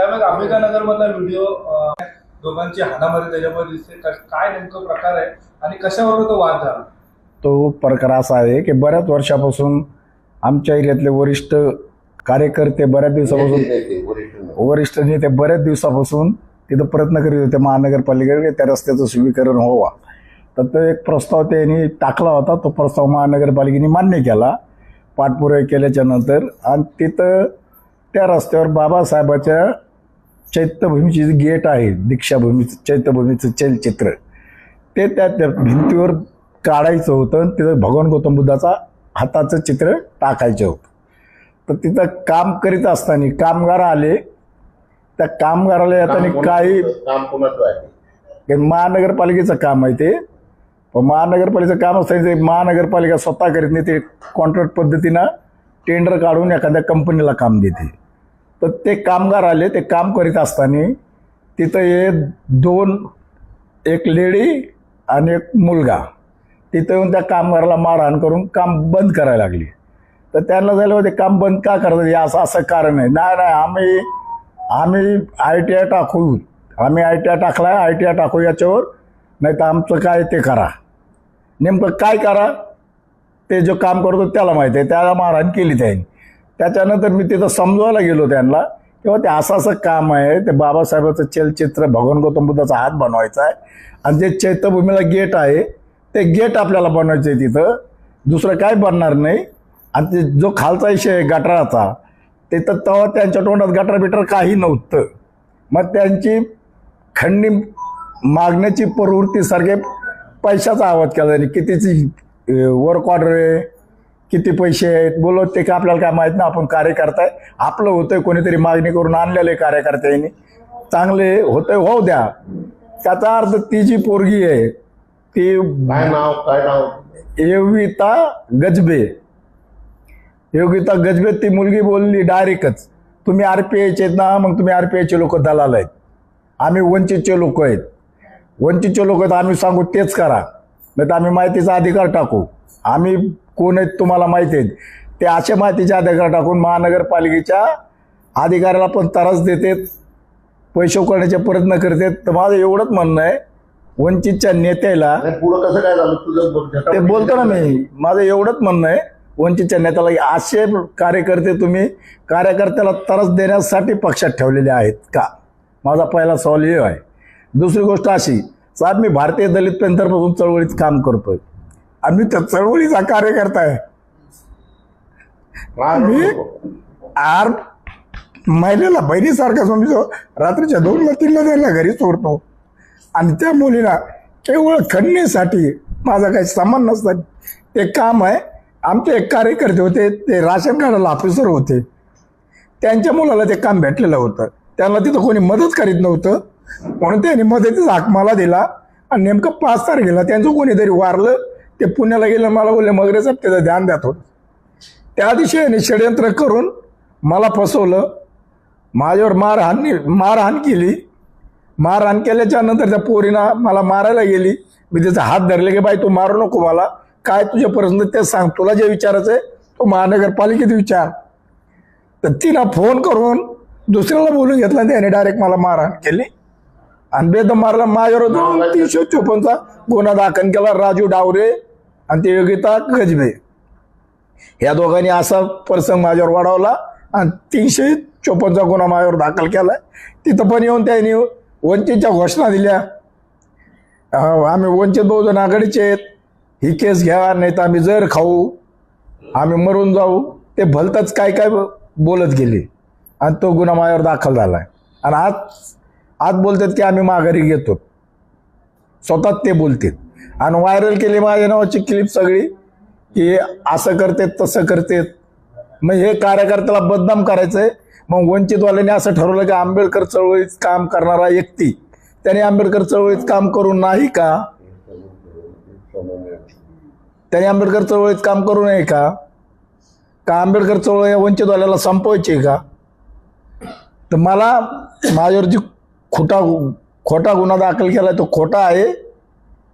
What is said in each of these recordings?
त्यामुळे अंबिकानगर मधला व्हिडिओ दोघांची हाणामारी त्याच्यामध्ये दिसते. क- काय नेमकं प्रकार आहे आणि कशावर तो वाद झाला? तो प्रकार असा आहे की बऱ्याच वर्षापासून आमच्या एरियातले वरिष्ठ कार्यकर्ते बऱ्याच दिवसापासून वरिष्ठ नेते. बऱ्याच दिवसापासून तिथं प्रयत्न करीत होते महानगरपालिकेकडे त्या रस्त्याचं सुविकरण व्हावा. तर तो एक प्रस्ताव त्यांनी टाकला होता. तो प्रस्ताव महानगरपालिकेने मान्य केला. पाठपुरावा केल्याच्यानंतर आणि तिथं त्या रस्त्यावर बाबासाहेबाच्या चैत्यभूमीची जी गेट आहे दीक्षाभूमीचं चैत्यभूमीचं चलचित्र ते त्या त्या भिंतीवर काढायचं होतं आणि तिथं भगवान गौतम बुद्धाचा हाताचं चित्र टाकायचं होतं. तर तिथं काम करीत असताना कामगार आले. त्या कामगाराला येताना काही काम कोणाचं आहे? महानगरपालिकेचं काम आहे ते. पण महानगरपालिकेचं काम असतं ते महानगरपालिका स्वतः करीत नाही ते कॉन्ट्रॅक्ट पद्धतीनं टेंडर काढून एखाद्या कंपनीला काम देते. तर ते कामगार आले ते काम करीत असताना तिथं हे दोन एक लेडी आणि एक मुलगा. तिथं येऊन त्या कामगाराला मारहाण करून काम बंद करायला लागली. तर त्यांना झालं होते काम बंद का करतात? हे असं असं कारण आहे. नाही नाही आम्ही आम्ही आय टी आय टाकू. आम्ही आय टी आय टाकलाय आय टी आय टाकू याच्यावर नाही तर आमचं काय ते करा. नेमकं काय करा? ते जो काम करतो त्याला माहिती आहे त्याला मारहाण केली त्यांनी. त्याच्यानंतर मी तिथं समजवायला गेलो त्यांना किंवा ते असं असं काम आहे ते बाबासाहेबाचं चलचित्र भगवान गौतम बुद्धाचा हात बनवायचा आहे. आणि जे चैत्यभूमीला गेट आहे ते गेट आपल्याला बनवायचं आहे तिथं. दुसरं काय बनणार नाही. आणि ते जो खालचा विषय आहे गटाराचा ते तर तेव्हा त्यांच्या तोंडात गटर बिटर काही नव्हतं. मग त्यांची खंडी मागण्याची प्रवृत्तीसारखे पैशाचा आवाज केला त्यांनी. कितीची वर्क ऑर्डर आहे? किती पैसे आहेत बोलत ते का आपल्याला काय माहीत नाही आपण कार्यकर्ता आहे. आपलं होतंय कोणीतरी मागणी करून आणलेलं आहे कार्यकर्त्यांनी. चांगले होतंय होऊ द्या. त्याचा अर्थ ती जी पोरगी आहे ती काय नाव काय नाव? योगिता गजबे. योगिता गजबे ती मुलगी बोलली डायरेक्टच तुम्ही आर पी आयचे आहेत ना मग तुम्ही आर पी आयचे लोक दलाल आहेत. आम्ही वंचितचे लोक आहेत. वंचितचे लोक आहेत आम्ही सांगू तेच करा. नाही तर आम्ही माहितीचा अधिकार टाकू. आम्ही कोण आहेत तुम्हाला माहिती आहेत. ते असे माहितीचे अधिकार टाकून महानगरपालिकेच्या अधिकाऱ्याला पण त्रास देतात पैसे उकळण्याचे प्रयत्न करतात. तर माझं एवढंच म्हणणं आहे वंचितच्या नेत्याला पुढं कसं काय झालं? तुझं ते बोलतो ना मी माझं एवढंच म्हणणं आहे वंचितच्या नेत्याला असे कार्यकर्ते तुम्ही कार्यकर्त्याला त्रास देण्यासाठी पक्षात ठेवलेले आहेत का? माझा पहिला सवाल हे आहे. दुसरी गोष्ट अशी साहेब मी भारतीय दलित पेंथरपासून चळवळीत काम करतोय. आम्ही त्या चळवळीचा कार्यकर्ता आहे नको. आर महिलेला बहिणीसारखा समजतो. रात्रीच्या दोनला तीनला त्याला घरी सोडतो. आणि त्या मुलीला केवळ खणण्यासाठी माझा काही सामान नसतं. ते काम आहे आमचे एक कार्यकर्ते होते ते राशन कार्डाला ऑफिसर होते. त्यांच्या मुलाला ते काम भेटलेलं होतं. त्यांना तिथं कोणी मदत करीत नव्हतं. म्हणून त्यांनी मदतीचा हाक मला दिला. आणि नेमकं पाच तारखेला त्यांचं कोणीतरी वारलं. ते पुण्याला गेलं मला बोलले मगरे साहेब त्याचं ध्यान द्या थोडं. त्या दिवशी यांनी षडयंत्र करून मला फसवलं. माझ्यावर मारहाण मारहाण केली. मारहाण केल्याच्यानंतर त्या पोरीनं मला मारायला गेली. मी त्याचा हात धरले की बाई तू मारू नको मला. काय तुझ्या प्रश्न ते सांग. तुला जे विचारायचं आहे तो महानगरपालिकेत विचार. तर तिनं फोन करून दुसऱ्याला बोलून घेतला त्याने डायरेक्ट मला मारहाण केली. आणि बेदम मारला. माझ्यावर तीनशे चोपन्नचा गुन्हा दाखल केला. राजू डावरे आणि ते योगिता गजबे. या दोघांनी असा प्रसंग माझ्यावर वाढवला आणि तीनशे चोपन्नचा गुन्हा माझ्यावर दाखल केला. तिथं पण येऊन त्यांनी वंचितच्या घोषणा दिल्या. आम्ही वंचित बहुजन आघाडीचे आहेत. ही केस घ्या नाही तर आम्ही जर खाऊ. आम्ही मरून जाऊ. ते भलतंच काय काय बोलत गेले. आणि तो गुन्हा माझ्यावर दाखल झालाय आणि आज आज बोलतात की आम्ही माघारी घेतो. स्वतः ते बोलतात. आणि व्हायरल केली माझ्या नावाची क्लिप सगळी की असं करतेत तसं करतेत. मग हे कार्यकर्त्याला बदनाम करायचंय. मग वंचितवाल्याने असं ठरवलं की आंबेडकर चळवळीत काम करणारा व्यक्ती त्याने आंबेडकर चळवळीत काम करू नाही का? त्याने आंबेडकर चळवळीत काम करू नये का? का आंबेडकर चळवळ या वंचितवाल्याला संपवायची आहे का? तर मला माझ्यावर जी खोटा खोटा गुन्हा दाखल केला तो खोटा आहे.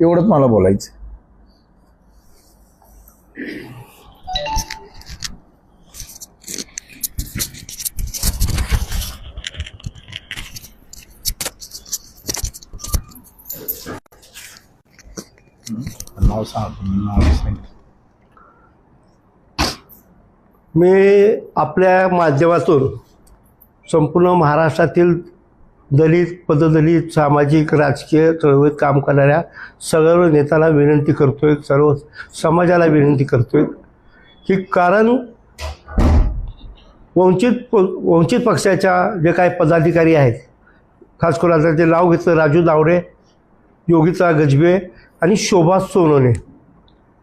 एवढंच मला बोलायचं. नाव सांग मी आपल्या माध्यमातून संपूर्ण महाराष्ट्रातील दलित पददलित सामाजिक राजकीय चळवळीत काम करणाऱ्या सर्व नेत्याला विनंती करतोय सर्व समाजाला विनंती करतोय की कारण वंचित प- वंचित पक्षाच्या जे काही पदाधिकारी आहेत खास करून आता ते नाव घेतलं राजू दावरे योगिता गजबे आणि शोभा सोनोने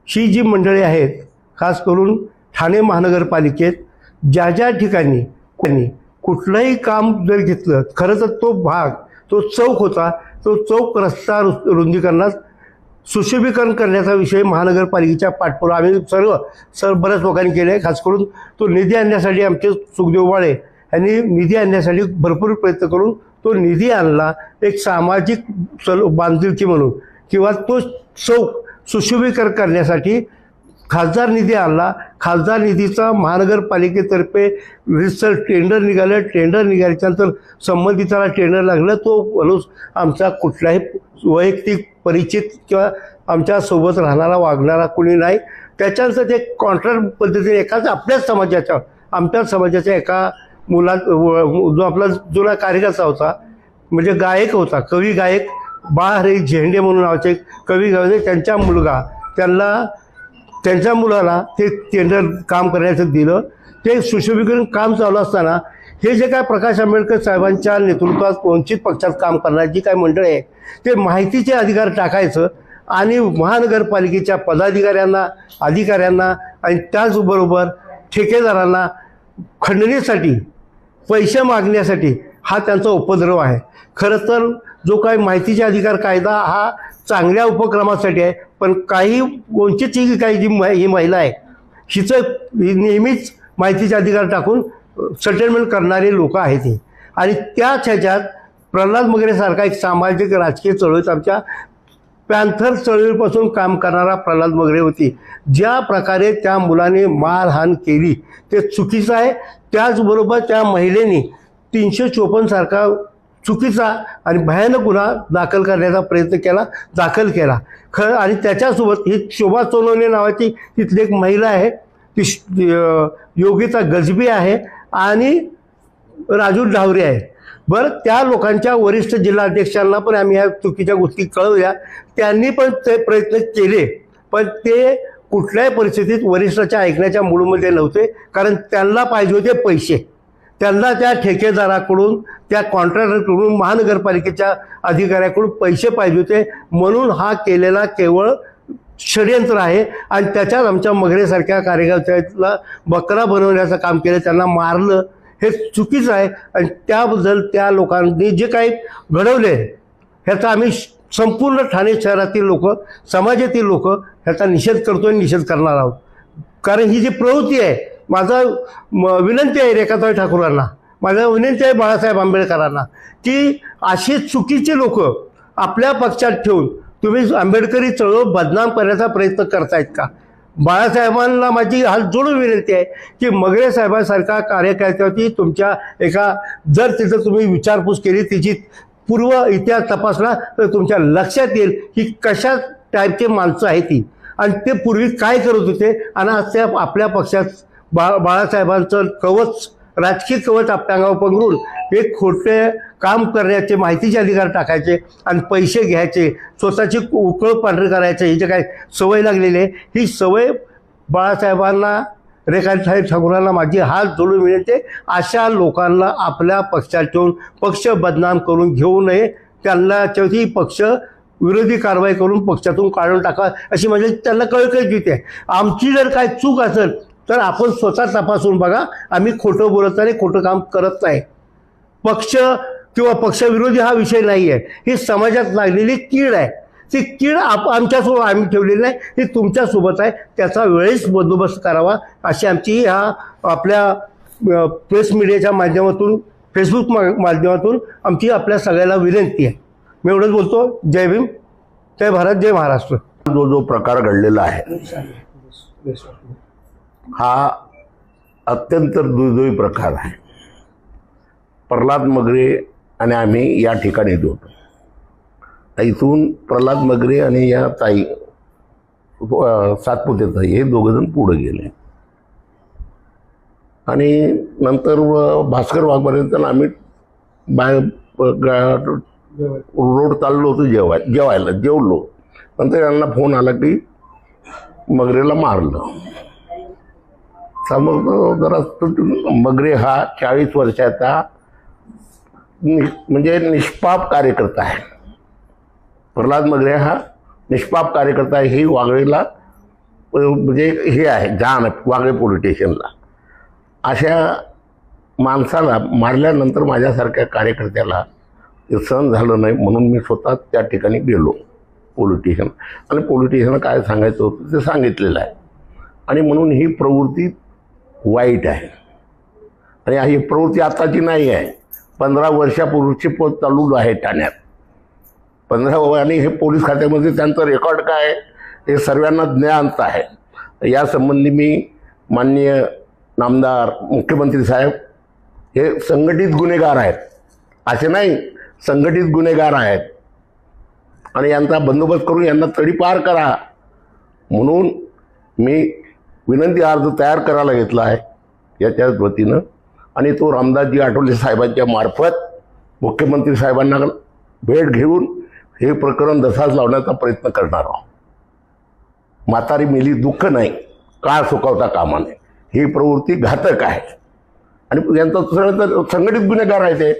ही जी मंडळी आहेत खास करून ठाणे महानगरपालिकेत ज्या ज्या ठिकाणी त्यांनी कुठलंही काम जर घेतलं खरं तर तो भाग तो चौक होता तो चौक रस्ता रु- रुंदीकरणात सुशोभीकरण करण्याचा विषय महानगरपालिकेच्या पाठपुरा आम्ही सर्व सर्व बऱ्याच लोकांनी केले आहे खास करून तो निधी आणण्यासाठी आमचे सुखदेव बाळे यांनी निधी आणण्यासाठी भरपूर प्रयत्न करून तो निधी आणला. एक सामाजिक चल बांधिलकी म्हणून. किंवा तो चौक सुशोभीकरण करण्यासाठी खासदार निधी आणला. खासदार निधीचा महानगरपालिकेतर्फे रिसर्च टेंडर निघालं. टेंडर निघाल्याच्यानंतर संबंधिताला टेंडर लागलं. तो माणूस आमचा कुठलाही वैयक्तिक परिचित किंवा आमच्यासोबत राहणारा वागणारा कोणी नाही. त्याच्यानंतर ते कॉन्ट्रॅक्ट पद्धतीने एकाच आपल्याच समाजाच्या आमच्याच समाजाच्या एका मुला व- जो आपला जुना कार्यकर्ता होता म्हणजे गायक होता कवी गायक बाळ हरी झेंडे म्हणून नावाचे कवी गायक त्यांचा मुलगा त्यांना त्यांच्या मुलाला ते टेंडर काम करण्याचं दिलं. ते सुशोभीकरण काम चालू असताना हे जे काय प्रकाश आंबेडकर साहेबांच्या नेतृत्वात वंचित पक्षात काम करणारी जी काय मंडळ आहे ते माहितीचे अधिकार टाकायचं आणि महानगरपालिकेच्या पदाधिकाऱ्यांना अधिकाऱ्यांना आणि त्याचबरोबर ठेकेदारांना खंडणीसाठी पैसे मागण्यासाठी हा त्यांचा उपद्रव आहे. खरं तर जो काही माहितीचे अधिकार कायदा हा चांगल्या उपक्रमासाठी आहे पण काही वंचितची काही जी ही महिला आहे हिचं ही नेहमीच माहितीचे अधिकार टाकून सेटलमेंट करणारे लोक आहेत हे. आणि त्याच ह्याच्यात प्रल्हाद मगरेसारखा एक सामाजिक राजकीय चळवळीत आमच्या पॅन्थर चळवळीपासून काम करणारा प्रल्हाद मगरे होती. ज्या प्रकारे त्या मुलाने मारहाण केली ते चुकीचं आहे. त्याचबरोबर त्या महिलेने तीनशे चोपन्नसारखा चुकीचा आणि भयानक गुन्हा दाखल करण्याचा प्रयत्न केला दाखल केला. खरं आणि त्याच्यासोबत ही शोभा सोनवणे नावाची तिथली एक महिला आहे ती श- योगिता गजबी आहे आणि राजू ढावरे आहे. बरं त्या लोकांच्या वरिष्ठ जिल्हाध्यक्षांना पण आम्ही ह्या चुकीच्या गोष्टी कळवल्या त्यांनी पण ते प्रयत्न केले पण ते कुठल्याही परिस्थितीत वरिष्ठाच्या ऐकण्याच्या मूडमध्ये नव्हते कारण त्यांना पाहिजे होते पैसे. त्यांना त्या ठेकेदाराकडून त्या कॉन्ट्रॅक्टरकडून महानगरपालिकेच्या अधिकाऱ्याकडून पैसे पाहिजे होते. म्हणून हा केलेला केवळ षडयंत्र आहे आणि त्याच्यात आमच्या मगरेसारख्या कार्यकर्त्याला बकरा बनवण्याचं काम केलं त्यांना मारलं. हे चुकीचं आहे आणि त्याबद्दल त्या लोकांनी जे काही घडवले ह्याचा आम्ही संपूर्ण ठाणे शहरातील लोक समाजातील लोक ह्याचा निषेध करतो आणि निषेध करणार आहोत. कारण ही जी प्रवृत्ती आहे माझा म- विनंती आहे रेखाताई ठाकूरांना माझा विनंती आहे बाळासाहेब आंबेडकरांना की अशी चुकीची लोक आपल्या पक्षात ठेवून तुम्ही आंबेडकरी चळवळ बदनाम करण्याचा प्रयत्न करतायत का? बाळासाहेबांना माझी हात जोडून विनंती आहे की मगरे साहेबांसारखा कार्यकर्त्यावरती तुमच्या एका जर तिथं तुम्ही विचारपूस केली तिची पूर्व इतिहास तपासला तर तुमच्या लक्षात येईल की कशा टाईपची माणसं आहे ती. आणि ते पूर्वी काय करत होते आणि आज त्या आपल्या पक्षात बा बाळासाहेबांचं कवच राजकीय कवच आपल्या अंगावर पंगरून एक खोटे काम करण्याचे माहितीचे अधिकार टाकायचे आणि पैसे घ्यायचे स्वतःची उकळ पांढरी करायचे ही जे काय सवय लागलेली आहे ही सवय बाळासाहेबांना रेखासाहेब ठाकूरांना माझी हात जोडून मिळते अशा लोकांना आपल्या पक्षात ठेवून पक्ष बदनाम करून घेऊ नये त्यांना त्याची पक्ष विरोधी कारवाई करून पक्षातून काढून टाका अशी म्हणजे त्यांना कळकळ देते आहे. आमची जर काय चूक असेल तर आपण स्वतः तपासून बघा आम्ही खोटं बोलत नाही खोटं काम करत नाही. पक्ष किंवा पक्षविरोधी हा विषय नाही आहे ही समाजात लागलेली कीड आहे. ती कीड आप आमच्यासोबत आम्ही ठेवलेली नाही ही तुमच्यासोबत आहे. त्याचा वेळेस बंदोबस्त करावा अशी आमची ह्या आपल्या प्रेस मीडियाच्या माध्यमातून फेसबुक मा माध्यमातून आमची आपल्या सगळ्याला विनंती आहे. मी एवढंच बोलतो. जय भीम. जय भारत जय महाराष्ट्र. जो जो प्रकार घडलेला आहे. हा अत्यंत दुर्दैवी प्रकार आहे. प्रल्हाद मगरे आणि आम्ही या ठिकाणी होतो इथून प्रल्हाद मगरे आणि या ताई सातपुते ताई हे दोघंजण पुढे गेले. आणि नंतर व भास्कर वाघपर्यंत आम्ही बाय रोड चाललो होतो जेवाय जेवायला जेवलो. नंतर यांना फोन आला की मगरेला मारलं. समोर जरा मगरे हा चाळीस वर्षाचा नि म्हणजे निष्पाप कार्यकर्ता आहे. प्रल्हाद मगरे हा निष्पाप कार्यकर्ता आहे. ही वागळेला म्हणजे हे आहे जाण आहे वागळे पोलीस स्टेशनला. अशा माणसाला मारल्यानंतर माझ्यासारख्या कार्यकर्त्याला ते सहन झालं नाही म्हणून मी स्वतः त्या ठिकाणी गेलो पोलीस स्टेशन. आणि पोलीस काय सांगायचं होतं ते सांगितलेलं आहे. आणि म्हणून ही प्रवृत्ती वाईट आहे. आणि ही प्रवृत्ती आताची नाही आहे. पंधरा वर्षापूर्वीची प चालू आहे ठाण्यात. पंधरा आणि हे पोलीस खात्यामध्ये त्यांचं रेकॉर्ड काय आहे, हे सर्वांना ज्ञात आहे. यासंबंधी मी माननीय नामदार मुख्यमंत्री साहेब हे संघटित गुन्हेगार आहेत. असे नाही संघटित गुन्हेगार आहेत. आणि यांचा बंदोबस्त करून यांना तडीपार करा. म्हणून मी विनंती अर्ज तयार करायला घेतला आहे याच्याच वतीनं. आणि तो रामदासजी आठवले साहेबांच्या मार्फत मुख्यमंत्री साहेबांना भेट घेऊन हे प्रकरण दसाच लावण्याचा प्रयत्न करणार आहोत. म्हातारी मिली दुःख नाही काळ सुकवता कामा नये. ही प्रवृत्ती घातक आहे. आणि यांचा सगळं संघटित गुन्हेगार आहे ते.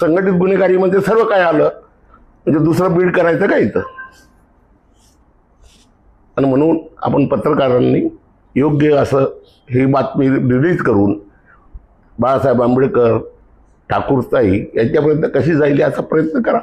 संघटित गुन्हेगारीमध्ये सर्व काय आलं? म्हणजे दुसरं बीड करायचं का इथं? आणि म्हणून आपण पत्रकारांनी योग्य असं ही बातमी रिलीज करून बाळासाहेब आंबेडकर ठाकूरताई यांच्यापर्यंत कशी जाईल याचा प्रयत्न करा.